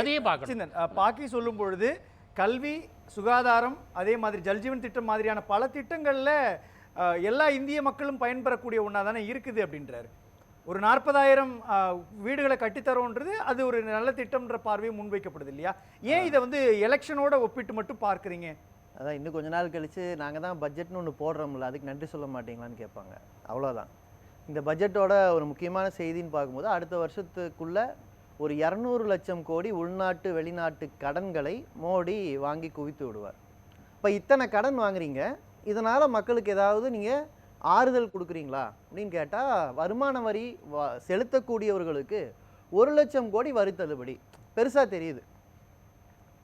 அதையும் பார்க்கணும். பாக்கி சொல்லும் பொழுது கல்வி சுகாதாரம் அதே மாதிரி ஜல்ஜீவன் திட்டம் மாதிரியான பல திட்டங்கள்ல எல்லா இந்திய மக்களும் பயன்பெறக்கூடிய ஒன்றா தானே இருக்குது அப்படின்றாரு. ஒரு நாற்பதாயிரம் வீடுகளை கட்டித்தரோன்றது அது ஒரு நல்ல திட்டம்ன்ற பார்வையும் முன்வைக்கப்படுது இல்லையா? ஏன் இதை வந்து எலெக்ஷனோட ஒப்பிட்டு மட்டும் பார்க்குறீங்க? அதான் இன்னும் கொஞ்ச நாள் கழிச்சு நாங்கள் தான் பட்ஜெட்னு ஒன்று போடுறோம்ல அதுக்கு நன்றி சொல்ல மாட்டீங்களான்னு கேட்பாங்க. அவ்வளோதான் இந்த பட்ஜெட்டோட ஒரு முக்கியமான செய்தின்னு பார்க்கும்போது அடுத்த வருஷத்துக்குள்ள ஒரு இரநூறு லட்சம் கோடி உள்நாட்டு வெளிநாட்டு கடன்களை மோடி வாங்கி குவித்து விடுவார். இப்போ இத்தனை கடன் வாங்குறீங்க. இதனால் மக்களுக்கு ஏதாவது நீங்கள் ஆறுதல் கொடுக்குறீங்களா? அப்படின்னு கேட்டால் வருமான வரி வ- செலுத்தக்கூடியவர்களுக்கு ஒரு லட்சம் கோடி வரி தள்ளுபடி. பெருசாக தெரியுது.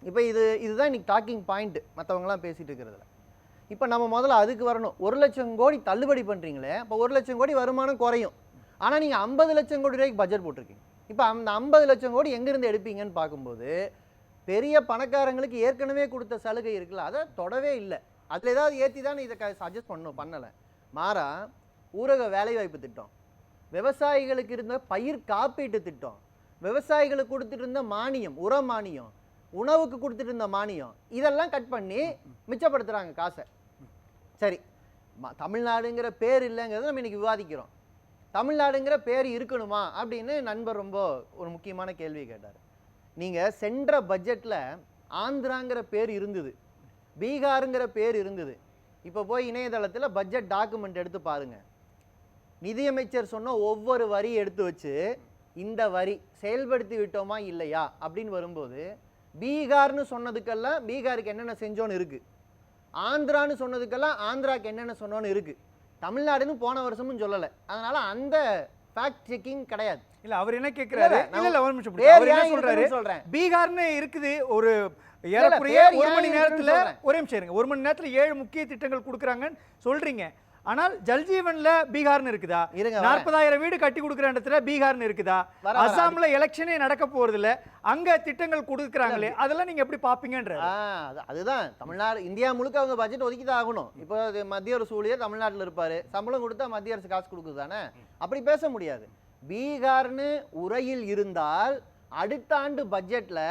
இப்போ இது இதுதான் இன்னைக்கு டாக்கிங் பாயிண்ட்டு மற்றவங்களாம் பேசிகிட்டு இருக்கிறதுல. இப்போ நம்ம முதல்ல அதுக்கு வரணும். ஒரு லட்சம் கோடி தள்ளுபடி பண்ணுறீங்களே இப்போ ஒரு லட்சம் கோடி வருமானம் குறையும். ஆனால் நீங்கள் ஐம்பது லட்சம் கோடி ரூபாய்க்கு பட்ஜெட் போட்டிருக்கீங்க. இப்போ அந்த ஐம்பது லட்சம் கோடி எங்கேருந்து எடுப்பீங்கன்னு பார்க்கும்போது பெரிய பணக்காரங்களுக்கு ஏற்கனவே கொடுத்த சலுகை இருக்குல்ல அதை தொடவே இல்லை. அதில் ஏதாவது ஏற்றி தானே இதை சஜஸ்ட் பண்ணும் பண்ணலை. மாறா ஊரக வேலைவாய்ப்பு திட்டம். விவசாயிகளுக்கு இருந்த பயிர் காப்பீட்டு திட்டம். விவசாயிகளுக்கு கொடுத்துட்டு இருந்த மானியம் உர மானியம் உணவுக்கு கொடுத்துட்டு இருந்த மானியம் இதெல்லாம் கட் பண்ணி மிச்சப்படுத்துகிறாங்க காசை. சரி தமிழ்நாடுங்கிற பேர் இல்லைங்கிறத நம்ம இன்னைக்கு விவாதிக்கிறோம். தமிழ்நாடுங்கிற பேர் இருக்கணுமா அப்படின்னு நண்பர் ரொம்ப ஒரு முக்கியமான கேள்வி கேட்டார். நீங்கள் சென்ற பட்ஜெட்டில் ஆந்திராங்கிற பேர் இருந்தது பீகாருங்கிற பேர் இருந்தது. இப்போ போய் இணையதளத்தில் பட்ஜெட் டாக்குமெண்ட் எடுத்து பாருங்கள் நிதியமைச்சர் சொன்ன ஒவ்வொரு வரி எடுத்து வச்சு இந்த வரி செயல்படுத்தி விட்டோமா இல்லையா அப்படின்னு வரும்போது பீகார்னு சொன்னதுக்கெல்லாம் பீகாருக்கு என்னென்ன செஞ்சோன்னு இருக்குது ஆந்திரான்னு சொன்னதுக்கெல்லாம் ஆந்திராக்கு என்னென்ன சொன்னோன்னு இருக்குது தமிழ்நாடுன்னு போன வருஷமும் சொல்லலை. அதனால அந்த ஃபேக்ட் செக்கிங் கிடையாது. இல்ல அவர் என்ன கேக்குறாரு? இல்ல, இல்ல ஒரு நிமிஷம் அவர் என்ன சொல்றாரு? சொல்றேன். பீகார்னு இருக்குது ஒரு ஏறக்குறைய ஒரு மணி நேரத்துல. ஒரே நிமிஷம் இருங்க. ஒரு மணி நேரத்துல ஏழு முக்கிய திட்டங்கள் கொடுக்குறாங்கன்னு சொல்றீங்க. ஆனால் ஜல்ஜீவன்ல பீகார்னு இருக்குதா. நாற்பதாயிரம் வீடு கட்டி கொடுக்குற இடத்துல பீகார்னு இருக்குதா? அசாம்ல எலெக்ஷனே நடக்க போறது இல்ல அங்க திட்டங்கள் கொடுக்குறாங்களே அதெல்லாம் நீங்க எப்படி பாப்பீங்கன்ற அதுதான். தமிழ்நாடு இந்தியா முழுக்க அவங்க பட்ஜெட் ஒதுக்கி தான் ஆகணும். இப்போ மத்திய அரசு ஊழியர் தமிழ்நாட்டில் இருப்பார். சம்பளம் கொடுத்தா மத்திய அரசு காசு கொடுக்குது தானே? அப்படி பேச முடியாது. பீகார்னு உரையில் இருந்தால் அடுத்த ஆண்டு பட்ஜெட்டில்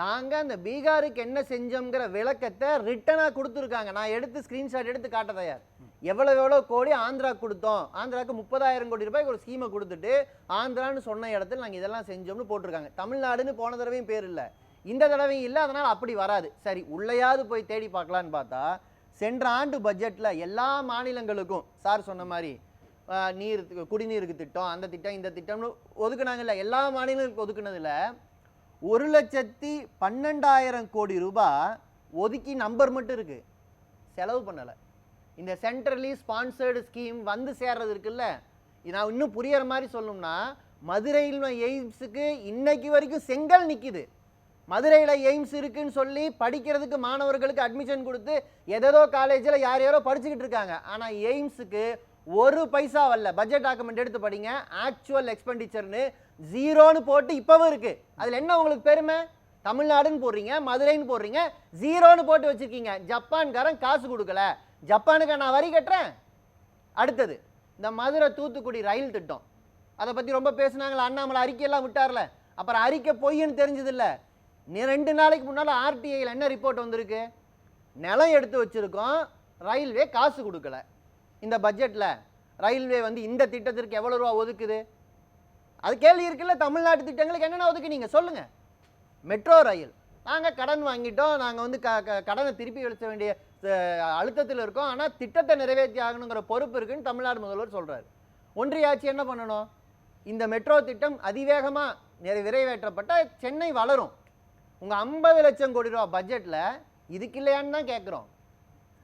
நாங்கள் அந்த பீகாருக்கு என்ன செஞ்சோங்கிற விளக்கத்தை ரிட்டனாக கொடுத்துருக்காங்க. நான் எடுத்து ஸ்க்ரீன்ஷாட் எடுத்து காட்ட தயார். எவ்வளோ எவ்வளோ கோடி ஆந்திரா கொடுத்தோம். ஆந்திராவுக்கு முப்பதாயிரம் கோடி ரூபாய்க்கு ஒரு ஸ்கீமை கொடுத்துட்டு ஆந்திரான்னு சொன்ன இடத்துல நாங்கள் இதெல்லாம் செஞ்சோம்னு போட்டிருக்காங்க. தமிழ்நாடுன்னு போன தடவையும் பேர் இல்லை. இந்த தடவையும் இல்லை அதனால் அப்படி வராது. சரி உள்ளேயாவது போய் தேடி பார்க்கலான்னு பார்த்தா சென்ற ஆண்டு பட்ஜெட்டில் எல்லா மாநிலங்களுக்கும் சார் சொன்ன மாதிரி நீர் குடிநீருக்கு திட்டம் அந்த திட்டம் இந்த திட்டம்னு ஒதுக்குனாங்கல்ல எல்லா மாநிலங்களுக்கு ஒதுக்குனதில் ஒரு லட்சத்தி பன்னெண்டாயிரம் கோடி ரூபாய் ஒதுக்கி நம்பர் மட்டும் இருக்குது செலவு பண்ணலை. இந்த சென்ட்ரலி ஸ்பான்சர்டு ஸ்கீம் வந்து சேர்றது இருக்குல்ல? நான் இன்னும் புரியற மாதிரி சொல்லணும்னா மதுரையில் எய்ம்ஸுக்கு இன்னைக்கு வரைக்கும் செங்கல் நிற்கிது மதுரையில் எய்ம்ஸ் இருக்குன்னு சொல்லி படிக்கிறதுக்கு மாணவர்களுக்கு அட்மிஷன் கொடுத்து எதேதோ காலேஜில் யார் யாரோ படிச்சுக்கிட்டு இருக்காங்க. ஆனால் எய்ம்ஸுக்கு ஒரு பைசா வரல. பட்ஜெட் டாக்குமெண்ட் எடுத்து படிங்க. ஆக்சுவல் எக்ஸ்பெண்டிச்சர்னு ஜீரோன்னு போட்டு இப்போவும் இருக்கு. அதில் என்ன உங்களுக்கு பெருமை? தமிழ்நாடுன்னு போடுறீங்க மதுரைன்னு போடுறீங்க ஜீரோன்னு போட்டு வச்சுருக்கீங்க. ஜப்பான்காரன் காசு கொடுக்கல. ஜப்பானுக்கு நான் வரி கட்டுறேன். அடுத்தது இந்த மதுரை தூத்துக்குடி ரயில் திட்டம். அதை பற்றி ரொம்ப பேசுனாங்களே அண்ணாமலை அறிக்கையெல்லாம் விட்டார்ல. அப்புறம் அறிக்கை பொய்ன்னு தெரிஞ்சதில்ல. நீ ரெண்டு நாளைக்கு முன்னால் ஆர்டிஐயில் என்ன ரிப்போர்ட் வந்திருக்கு? நிலம் எடுத்து வச்சுருக்கோம் ரயில்வே காசு கொடுக்கல. இந்த பட்ஜெட்டில் ரயில்வே வந்து இந்த திட்டத்திற்கு எவ்வளோ ரூபா ஒதுக்குது? அது கேள்வி இருக்குல்ல தமிழ்நாட்டு திட்டங்களுக்கு என்னென்ன நீங்கள் சொல்லுங்கள் மெட்ரோ ரயில். நாங்கள் கடன் வாங்கிட்டோம் நாங்கள் வந்து க க- கடனை திருப்பி செலுத்த வேண்டிய அழுத்தத்தில் இருக்கோம். ஆனால் திட்டத்தை நிறைவேற்றி ஆகணுங்கிற பொறுப்பு இருக்குன்னு தமிழ்நாடு முதல்வர் சொல்கிறாரு ஒன்றிய ஆட்சி என்ன பண்ணணும்? இந்த மெட்ரோ திட்டம் அதிவேகமாக நிறை விரைவேற்றப்பட்ட சென்னை வளரும். உங்கள் ஐம்பது லட்சம் கோடி ரூபா பட்ஜெட்டில் இதுக்கு இல்லையான்னு தான் கேட்குறோம்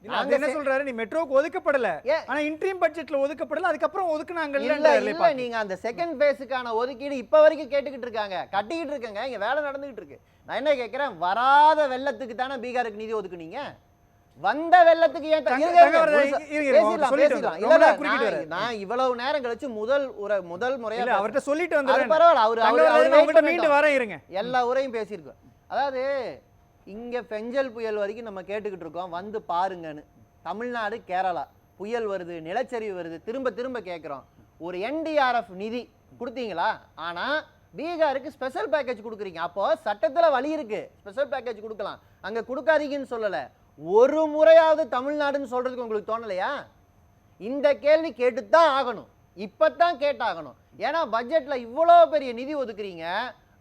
இல்ல அது என்ன சொல்றாரு? நீ மெட்ரோக்கு ஒதுக்கப்படல? ஆனா இன்ட்ரீம் பட்ஜெட்ல ஒதுக்கப்படல. அதுக்கப்புறம் இல்ல ஒதுக்குனாங்கல்ல இல்ல நீங்க அந்த செகண்ட் ஃபேஸுக்கான ஒதுக்கீடு இப்ப வரைக்கும் கேட்டுக்கிட்டு இருக்காங்க. கட்டிக்கிட்டு இருக்கங்க. இங்க வேலை நடந்துகிட்டு இருக்கு. நான் என்ன கேக்குறேன்? வராத வெள்ளத்துக்கு தானே பீகாருக்கு நிதி ஒதுக்குனீங்க? வந்த வெள்ளத்துக்கு ஏன் பேசிடலாம், பேசிடலாம். வந்து. இல்ல, நான் இவ்வளவு நேரம் கழிச்சு முதல் உரை முதல் முறையா இல்ல அவர்ட்ட சொல்லிட்டு வந்துடுறேன். பரவாயில்ல அவரு அவரு- அவரு wait உங்ககிட்ட மீண்டு பண்ணட்டும். வர இருங்க. எல்லா உரையும் பேசியிருக்கோம். அதாவது இங்க பெஞ்சல் புயல் வரைக்கும் நம்ம கேட்டுக்கிட்டு இருக்கோம். வந்து பாருங்கன்னு. தமிழ்நாடு கேரளா. புயல் வருது நிலச்சரிவு வருது. திரும்ப திரும்ப கேட்குறோம். ஒரு என்டிஆர்எஃப் நிதி கொடுத்தீங்களா? ஆனா பீகாருக்கு ஸ்பெஷல் பேக்கேஜ் கொடுக்குறீங்க. அப்போ சட்டத்துல வழி இருக்கு. ஸ்பெஷல் பேக்கேஜ் கொடுக்கலாம். அங்க கொடுக்காதீங்கன்னு சொல்லல. ஒரு முறையாவது தமிழ்நாடுன்னு சொல்றதுக்கு உங்களுக்கு தோணலையா? இந்த கேள்வி கேட்டுத்தான் ஆகணும். இப்பதான் கேட்டாகணும். ஏன்னா பட்ஜெட்ல இவ்வளோ பெரிய நிதி ஒதுக்குறீங்க.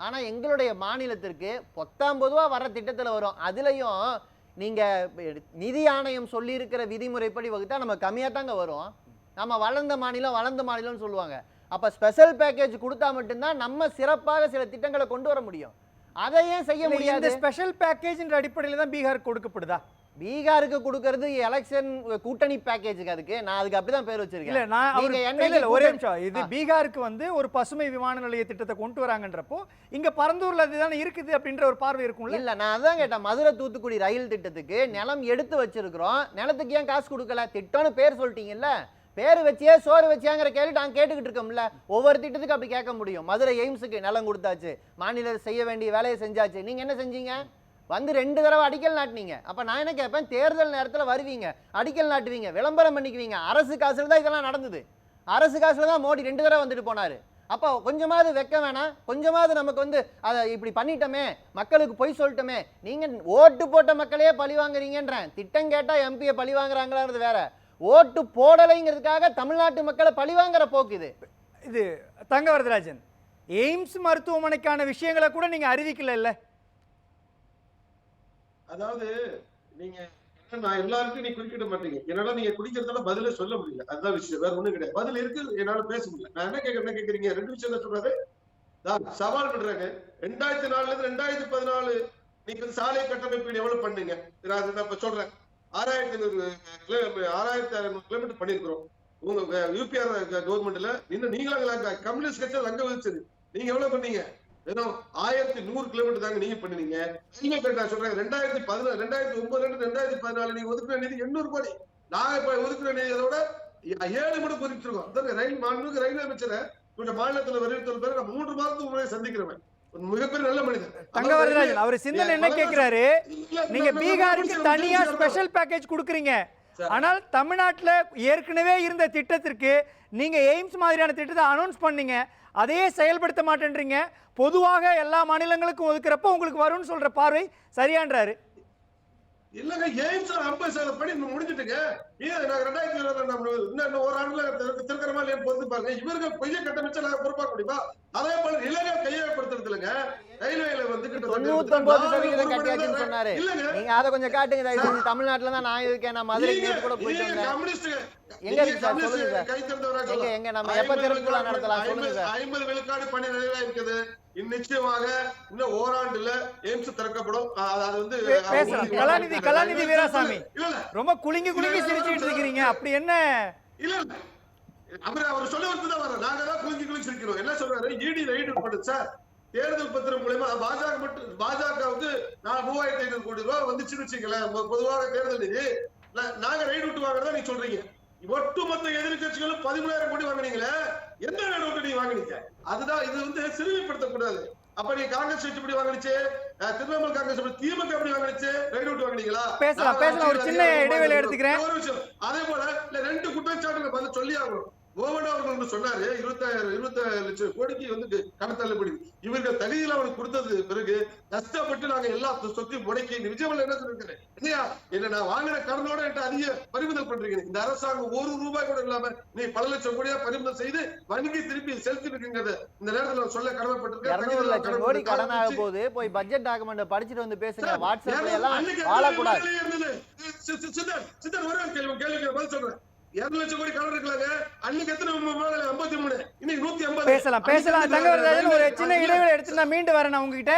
ஆனா எங்களுடைய மாநிலத்திற்கு பத்தாம் பொதுவா வர திட்டத்துல வரும். அதுலயும் நீங்க நிதி ஆணையம் சொல்லி இருக்கிற விதிமுறைப்படி வகுத்தா நம்ம கம்மியா தாங்க வரும். நம்ம வளர்ந்த மாநிலம் வளர்ந்த மாநிலம்னு சொல்லுவாங்க. அப்ப ஸ்பெஷல் பேக்கேஜ் கொடுத்தா மட்டும்தான் நம்ம சிறப்பாக சில திட்டங்களை கொண்டு வர முடியும். அதை ஏன் செய்ய முடியாது? ஸ்பெஷல் பேக்கேஜ்ன்ற அடிப்படையில் தான் பீகார் கொடுக்கப்படுதா? பீகாருக்கு கொடுக்கறது எலெக்ஷன் கூட்டணி பேக்கேஜுக்கு அதுக்கு. நான் அதுக்கு அப்படிதான் பேர் வச்சிருக்கேன். நான் இல்ல, என்னைக்கு இல்ல, ஒரே நிமிஷம். இது. பீகாருக்கு வந்து ஒரு பசுமை விமான நிலைய திட்டத்தை கொண்டு வராங்கன்றப்போ இங்க பரந்தூர்ல அதுதானே இருக்குது அப்படின்ற ஒரு பார்வை இருக்கும்ல? இல்ல நான் அதான் கேட்டேன். மதுரை தூத்துக்குடி ரயில் திட்டத்துக்கு நிலம் எடுத்து வச்சிருக்கிறோம். நிலத்துக்கு ஏன் காசு கொடுக்கல? திட்டம்னு பேர் சொல்லிட்டீங்கல்ல? பேர் வச்சியே சோறு வச்சியாங்கிற கேள்வி நான் கேட்டுக்கிட்டு இருக்கோம்ல. ஒவ்வொரு திட்டத்துக்கு அப்படி கேட்க முடியும். மதுரை எய்ம்ஸுக்கு நிலம் கொடுத்தாச்சு. மாநில செய்ய வேண்டிய வேலையை செஞ்சாச்சு. நீங்க என்ன செஞ்சீங்க? வந்து ரெண்டு தடவை அடிக்கல் நாட்டினீங்க. அப்போ நான் என்ன கேட்பேன்? தேர்தல் நேரத்தில் வருவீங்க. அடிக்கல் நாட்டுவீங்க. விளம்பரம் பண்ணிக்குவீங்க. அரசு காசில் தான் இதெல்லாம் நடந்தது. அரசு காசில் தான் மோடி ரெண்டு தடவை வந்துட்டு போனார். அப்போ கொஞ்சமாவது வெக்க வேணாம். கொஞ்சமாவது நமக்கு வந்து அதை இப்படி பண்ணிட்டோமே. மக்களுக்கு பொய் சொல்லிட்டோமே. நீங்கள் ஓட்டு போட்ட மக்களையே பழி வாங்குறீங்கன்றேன். திட்டம் கேட்டால் எம்பியை பழி வாங்குறாங்களான்றது வேற. ஓட்டு போடலைங்கிறதுக்காக தமிழ்நாட்டு மக்களை பழி வாங்குற போக்கு இது. இது தங்க வரதராஜன். எய்ம்ஸ் மருத்துவமனைக்கான விஷயங்களை கூட நீங்கள் அறிவிக்கல இல்லை? அதாவது நீங்க நான் எல்லாருக்கும் நீ குறுக்கிட மாட்டீங்க. என்னால நீங்க குடிக்கிறதால பதிலே சொல்ல முடியல. அதுதான் விஷயம். வேற ஒண்ணும் கிடையாது. பதில் இருக்கு என்னால பேச முடியல. நான் என்ன கேட்க என்ன கேக்குறீங்க? ரெண்டு விஷயம் தான் சொல்றாரு. நான் சவால் பண்றாங்க. ரெண்டாயிரத்தி நாலுல இருந்து ரெண்டாயிரத்தி பதினாலு நீங்க வந்து சாலை கட்டமைப்பு எவ்வளவு பண்ணுங்க? நான் அதை இப்ப சொல்றேன். ஆறாயிரத்தி ஐநூறு ஆறாயிரத்தி அறுநூறு கிலோமீட்டர் பண்ணிருக்கிறோம் உங்க யூபிஆர் கவர்மெண்ட்ல. இன்னும் நீங்களா கம்யூனிஸ்ட் கட்சி அங்க வச்சது நீங்க எவ்வளவு பண்ணீங்க? வெறும் ஆயிரத்தி நூறு கிலோமீட்டர் தாங்க நீங்க பண்ணுவீங்க நீங்க நான் சொல்றேன் ரெண்டாயிரத்தி பதினாறு ரெண்டாயிரத்தி ஒன்பதுல இருந்து ரெண்டாயிரத்தி பதினாலு நீங்க ஒதுக்குற நிதி எண்ணூறு கோடி. நாங்க இப்ப ஒதுக்குற நிதி அதோட ஏழு ஒதுக்கிருக்கோம் அதான் ரயில் மாண்புமிகு ரயில்வே அமைச்சரை இந்த மாநிலத்துல வருவித்தல் பேர் நான் மூன்று மாதத்துக்கு முன்னாடி சந்திக்கிறவன். மிகப்பெரிய நல்ல மனிதன். அவர் சிந்தனை என்ன கேக்குறாரு? நீங்க பீகாருக்கு தனியா ஸ்பெஷல் பேக்கேஜ் கொடுக்குறீங்க. ஆனால் தமிழ்நாட்டுல ஏற்கனவே இருந்த திட்டத்திற்கு நீங்க எய்ம்ஸ் மாதிரியான திட்டத்தை அனௌன்ஸ் பண்ணீங்க. அதையே செயல்படுத்த மாட்டேன்றீங்க. பொதுவாக எல்லா மாநிலங்களுக்கும் ஒதுக்குறப்ப உங்களுக்கு வரும்னு சொல்ற பார்வை சரியான்றாரு. இல்லங்க எய்ம்ஸ் சதவீதம் படி முடிஞ்சிட்டுங்க. நாங்க ரெண்டாயிரத்தி இருபது நம்ம இன்னும் ஒரு ஆண்டுல திரு- திருக்கிறோமா இல்லையா பொறுத்து பாருங்க இவருக்கு பொய்ய கட்டமைச்சா நாங்க பொறுப்பாக்க முடியுமா? அதே போல நிலையா கையகப்படுத்துறது இல்லைங்க ரயில்வேல வந்து சொன்னாரு. இல்லங்க. நீங்க அதை கொஞ்சம் காட்டுங்க தமிழ்நாட்டுல தான் நான் இருக்கேன் நான் நேத்து கூட போயிட்டு எங்க இருக்கு சார்? சொல்லுங்க சார். எங்க? நம்ம எப்ப திருவிழா நடத்தலாம்? சொல்லுங்க. ஐம்பது விழுக்காடு பணி நிறைவா இருக்குது. நிச்சயமாக இன்னும் ஓராண்டுல எய்ம்ஸ் திறக்கப்படும். அது வந்து பேசலாம். கலாநிதி கலாநிதி வீராசாமி. ரொம்ப குலுங்கி குலுங்கி சிரிச்சுட்டு இருக்கிறீங்க. அப்படி என்ன? இல்ல அவர் அவர் சொல்ல வந்து தான் வர நாங்க தான் குளிஞ்சு குளிச்சு இருக்கிறோம் என்ன சொல்றாரு? இடி ரைடு பண்ணுது சார். தேர்தல் பத்திரம் மூலயமா பாஜக மட்டும் பாஜகவுக்கு நான் மூவாயிரத்தி ஐநூறு கோடி ரூபாய் வந்துச்சுன்னு வச்சுங்களேன் பொ- பொதுவாக தேர்தல் நிதி நா- நாங்க ரைடு விட்டு வாங்குறதா நீங்க சொல்றீங்க. ஒட்டுமொத்த எதிர்கட்சிகளும் பதிமூணாயிரம் கோடி வாங்குனீங்களே? ரைடு விட்டு நீங்க வாங்குனீங்க? அதுதான் இது வந்து சிறுமைப்படுத்தக்கூடாது அப்ப நீங்க காங்கிரஸ் இப்படி வாங்குனுச்சு? அஹ், திரிணாமுல் காங்கிரஸ் திமுக எப்படி வாங்குனுச்சு? ரைடு விட்டு வாங்குனீங்களா? பேசலாம், பேசலாம். ஒரு சின்ன இடைவேளை எடுத்துக்கிறேன். அதே போல இல்ல ரெண்டு குற்றச்சாட்டுகள் பதில் சொல்லி ஆகணும். கோவண்டா அவர்கள் சொன்னாரு இருபத்தாயிரம் இருபத்தாயிரம் லட்சம் கோடிக்கு வந்து கடன் தள்ளுபடி இவர்கள் தகுதியில் அவனுக்கு கொடுத்தது பிறகு கஷ்டப்பட்டு நாங்க எல்லா சொத்தையும் முடக்கி விஜயவால் என்ன சொல்லிருக்காரு இல்லையா என்ன நான் வாங்கின கடனோட என்கிட்ட அதிக பறிமுதல் பண்றீங்க இந்த அரசாங்கம் ஒரு ரூபாய் கூட இல்லாம நீ பல லட்சம் கோடியா பறிமுதல் செய்து வங்கி திருப்பி செலுத்தி இருக்குங்கிறத இந்த நேரத்துல சொல்ல கடமைப்பட்டிருக்கேன் கோடி கடமைப்பட்டிருக்கேன். கடன் ஆக போது போய் பட்ஜெட் டாக்குமெண்ட் படிச்சுட்டு வந்து பேசுங்க வாட்ஸ்அப்ல எல்லாம் வாழக்கூடாது சித்தர், சித்தர் ஒரே கேள்வி, கேள்விக்கு பதில் சொல்றேன். இருநூறு லட்சம் கோடி கடன் இருக்கலாங்க. அன்னைக்கு எத்தனை விமானம்? 53. இன்னைக்கு 180. பேசலாம் பேசலாம் அன்னைக்கு தங்க வரதராஜன் ஒரு சின்ன இடைவேளை எடுத்து நான் மீண்டு வரேன் உங்ககிட்ட